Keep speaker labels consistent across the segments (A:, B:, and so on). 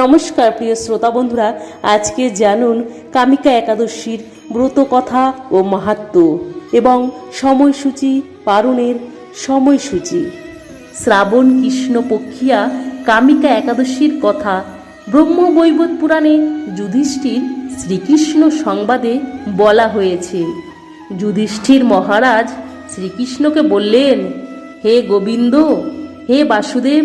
A: নমস্কার প্রিয় শ্রোতা বন্ধুরা, আজকে জানুন কামিকা একাদশীর ব্রত কথা ও মাহাত্ম এবং সময়সূচি পালনের সময়সূচি। শ্রাবণ কৃষ্ণ পক্ষিয়া কামিকা একাদশীর কথা ব্রহ্ম বৈবত পুরাণে যুধিষ্ঠির শ্রীকৃষ্ণ সংবাদে বলা হয়েছে। যুধিষ্ঠির মহারাজ শ্রীকৃষ্ণকে বললেন, হে গোবিন্দ, হে বাসুদেব,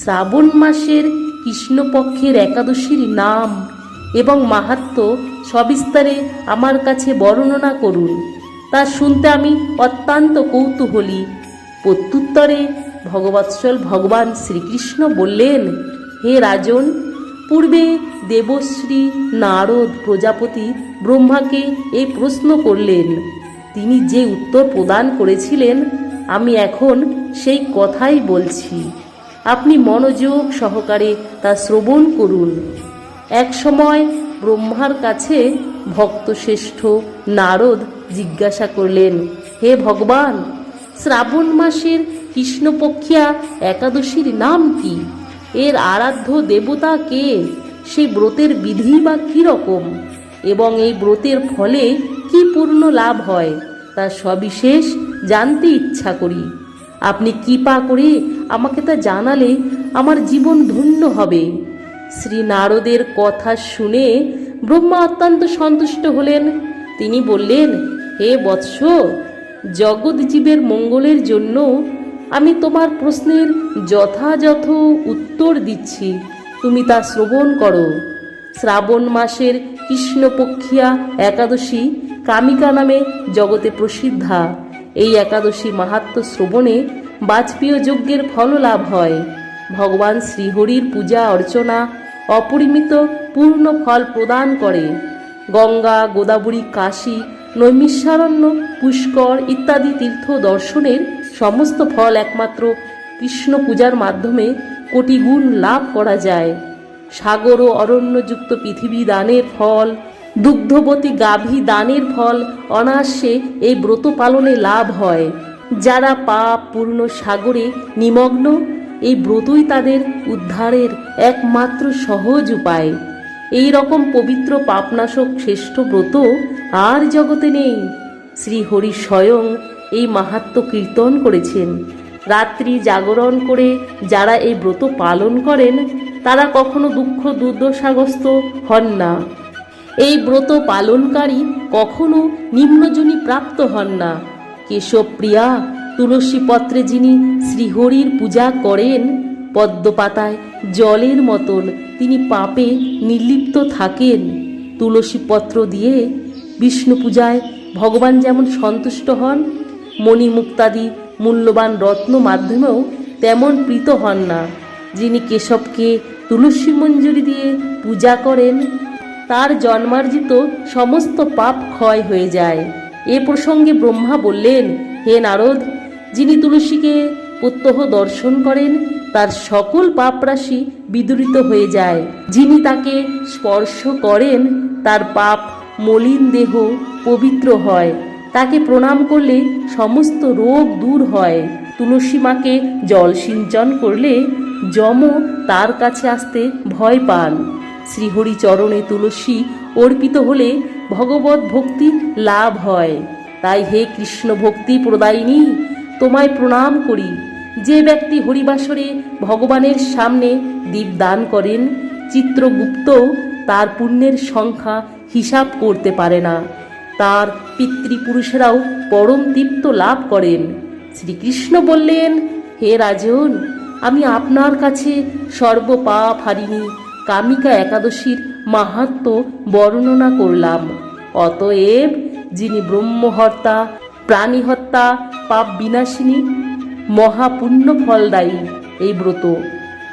A: শ্রাবণ মাসের কৃষ্ণপক্ষের একাদশীর নাম এবং মাহাত্ম সবিস্তারে আমার কাছে বর্ণনা করুন। তা শুনতে আমি অত্যন্ত কৌতূহলী। প্রত্যুত্তরে ভগবৎসল ভগবান শ্রীকৃষ্ণ বললেন, হে রাজন, পূর্বে দেবশ্রী নারদ প্রজাপতি ব্রহ্মাকে এই প্রশ্ন করলেন। তিনি যে উত্তর প্রদান করেছিলেন, আমি এখন সেই কথাই বলছি। আপনি মনোযোগ সহকারে তা শ্রবণ করুন। এক সময় ব্রহ্মার কাছে ভক্তশ্রেষ্ঠ নারদ জিজ্ঞাসা করলেন, হে ভগবান, শ্রাবণ মাসের কৃষ্ণপক্ষিয়া একাদশীর নাম কি? এর আরাধ্য দেবতা কে? সেই ব্রতের বিধি বা কী রকম? এবং এই ব্রতের ফলে কি পূর্ণ লাভ হয়? তা সবিশেষ জানতে ইচ্ছা করি। আপনি কৃপা করে আমাকে তা জানালে আমার জীবন ধন্য হবে। শ্রী নারদের কথা শুনে ব্রহ্মা অত্যন্ত সন্তুষ্ট হলেন। তিনি বললেন, হে বৎস, জগৎ জীবের মঙ্গলের জন্য আমি তোমার প্রশ্নের যথাযথ উত্তর দিচ্ছি। তুমি তা শ্রবণ করো। শ্রাবণ মাসের কৃষ্ণপক্ষিয়া একাদশী কামিকা নামে জগতে প্রসিদ্ধা। এই একাদশী মাহাত্ম শ্রবণে বাজপেয় যজ্ঞের ফল লাভ হয়। ভগবান শ্রীহরির পূজা অর্চনা অপরিমিত পূর্ণ ফল প্রদান করে। গঙ্গা, গোদাবরী, কাশী, নৈমিষারণ্য, পুষ্কর ইত্যাদি তীর্থ দর্শনের সমস্ত ফল একমাত্র কৃষ্ণ পূজার মাধ্যমে কোটি গুণ লাভ করা যায়। সাগর ও অরণ্যযুক্ত পৃথিবী দানের ফল দুগ্ধবতী গাভী দানের ফল অনায়াসে এই ব্রত পালনে লাভ হয়। যারা পাপ পূর্ণ সাগরে নিমগ্ন, এই ব্রতই তাদের উদ্ধারের একমাত্র সহজ উপায়। এই রকম পবিত্র পাপনাশক শ্রেষ্ঠ ব্রত আর জগতে নেই। শ্রী হরি স্বয়ং এই মাহাত্ম কীর্তন করেছেন। রাত্রি জাগরণ করে যারা এই ব্রত পালন করেন, তারা কখনো দুঃখ দুর্দশাগ্রস্ত হন না। এই ব্রত পালনকারী কখনো নিম্নজনী প্রাপ্ত হন না। কেশবপ্রিয়া তুলসী পত্রে যিনি শ্রীহরির পূজা করেন, পদ্মপাতায় জলের মতন তিনি পাপে নির্লিপ্ত থাকেন। তুলসী পত্র দিয়ে বিষ্ণু পূজায় ভগবান যেমন সন্তুষ্ট হন, মণিমুক্তাদি মূল্যবান রত্ন মাধ্যমেও তেমন প্রীত হন না। যিনি কেশবকে তুলসী মঞ্জুরি দিয়ে পূজা করেন তার জন্মার্জিত সমস্ত পাপ ক্ষয় হয়ে যায়। এ প্রসঙ্গে ব্রহ্মা বললেন, হে নারদ, যিনি তুলসীকে প্রত্যহ দর্শন করেন, তার সকল পাপরাশি বিদূরিত হয়ে যায়। যিনি তাকে স্পর্শ করেন, তার পাপ মলিন দেহ পবিত্র হয়। তাকে প্রণাম করলে সমস্ত রোগ দূর হয়। তুলসী মাকে জল সিঞ্চন করলে যম তার কাছে আসতে ভয় পান। শ্রীহরি চরণে তুলসী অর্পিত হলে ভগবত ভক্তি লাভ হয়। তাই হে কৃষ্ণ ভক্তি প্রদায়িনী, তোমায় প্রণাম করি। যে ব্যক্তি হরিবাসরে ভগবানের সামনে দীপদান করেন, চিত্রগুপ্ত তার পুণ্যের সংখ্যা হিসাব করতে পারে না। তার পিতৃপুরুষেরাও পরম তৃপ্ত লাভ করেন। শ্রীকৃষ্ণ বললেন, হে রাজন, আমি আপনার কাছে সর্বপাপ হারিনি কামিকা একাদশীর মাহাত্ম বর্ণনা করলাম। অতএব যিনি ব্রহ্মহর্তা প্রাণীহত্যা পাপ বিনাশিনী, মহাপুণ্য ফলদায়ী এই ব্রত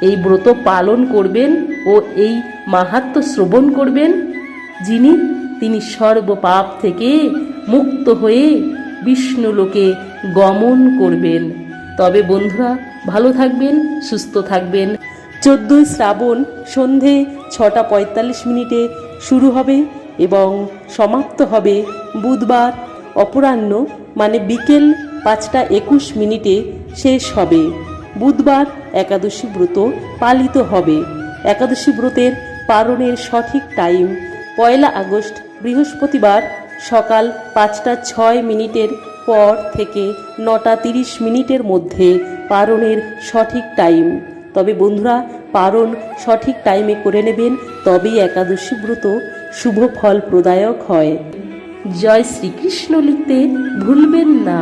A: এই ব্রত পালন করবেন ও এই মাহাত্ম শ্রবণ করবেন, যিনি, তিনি সর্বপাপ থেকে মুক্ত হয়ে বিষ্ণুলোকে গমন করবেন। তবে বন্ধুরা, ভালো থাকবেন, সুস্থ থাকবেন। চোদ্দোই শ্রাবণ সন্ধে ছটা পঁয়তাল্লিশ মিনিটে শুরু হবে এবং সমাপ্ত হবে বুধবার। অপরাহ্ন মানে বিকেল পাঁচটা একুশ মিনিটে শেষ হবে। বুধবার একাদশী ব্রত পালিত হবে। একাদশী ব্রতের পালনের সঠিক টাইম পয়লা আগস্ট, বৃহস্পতিবার সকাল পাঁচটা ছয় মিনিটের পর থেকে নটা তিরিশ মিনিটের মধ্যে পারণের সঠিক টাইম। তবে বন্ধুরা, পারণ সঠিক টাইমে করে নেবেন, তবেই একাদশী ব্রত শুভ ফল প্রদায়ক হয়। জয় শ্রীকৃষ্ণ লিখতে ভুলবেন না।